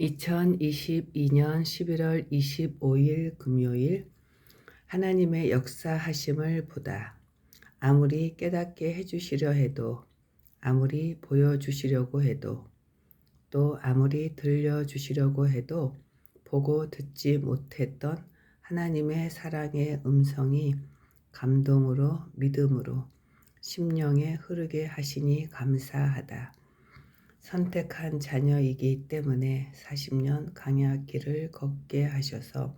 2022년 11월 25일 금요일 하나님의 역사하심을 보다. 아무리 깨닫게 해주시려 해도, 아무리 보여주시려고 해도, 또 아무리 들려주시려고 해도 보고 듣지 못했던 하나님의 사랑의 음성이 감동으로 믿음으로 심령에 흐르게 하시니 감사하다. 선택한 자녀이기 때문에 40년 강약 길을 걷게 하셔서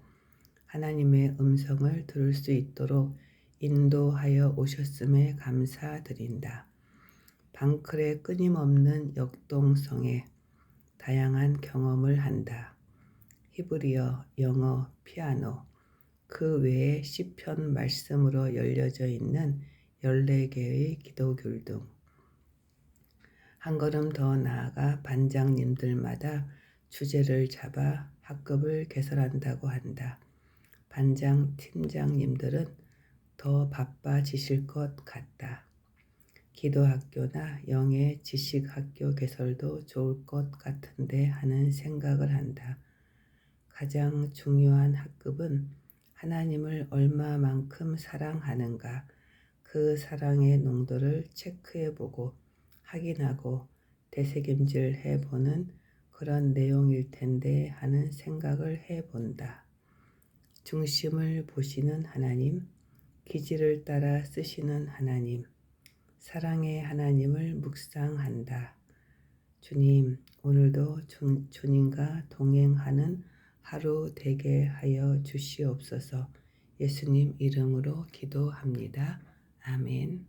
하나님의 음성을 들을 수 있도록 인도하여 오셨음에 감사드린다. 방클의 끊임없는 역동성에 다양한 경험을 한다. 히브리어, 영어, 피아노, 그 외에 시편 말씀으로 열려져 있는 14개의 기도귤 등 한 걸음 더 나아가 반장님들마다 주제를 잡아 학급을 개설한다고 한다. 반장 팀장님들은 더 바빠지실 것 같다. 기도학교나 영의 지식학교 개설도 좋을 것 같은데 하는 생각을 한다. 가장 중요한 학급은 하나님을 얼마만큼 사랑하는가 그 사랑의 농도를 체크해 보고 확인하고 되새김질 해보는 그런 내용일 텐데 하는 생각을 해본다. 중심을 보시는 하나님, 기질을 따라 쓰시는 하나님, 사랑의 하나님을 묵상한다. 주님, 오늘도 주, 주님과 동행하는 하루 되게 하여 주시옵소서 예수님 이름으로 기도합니다. 아멘.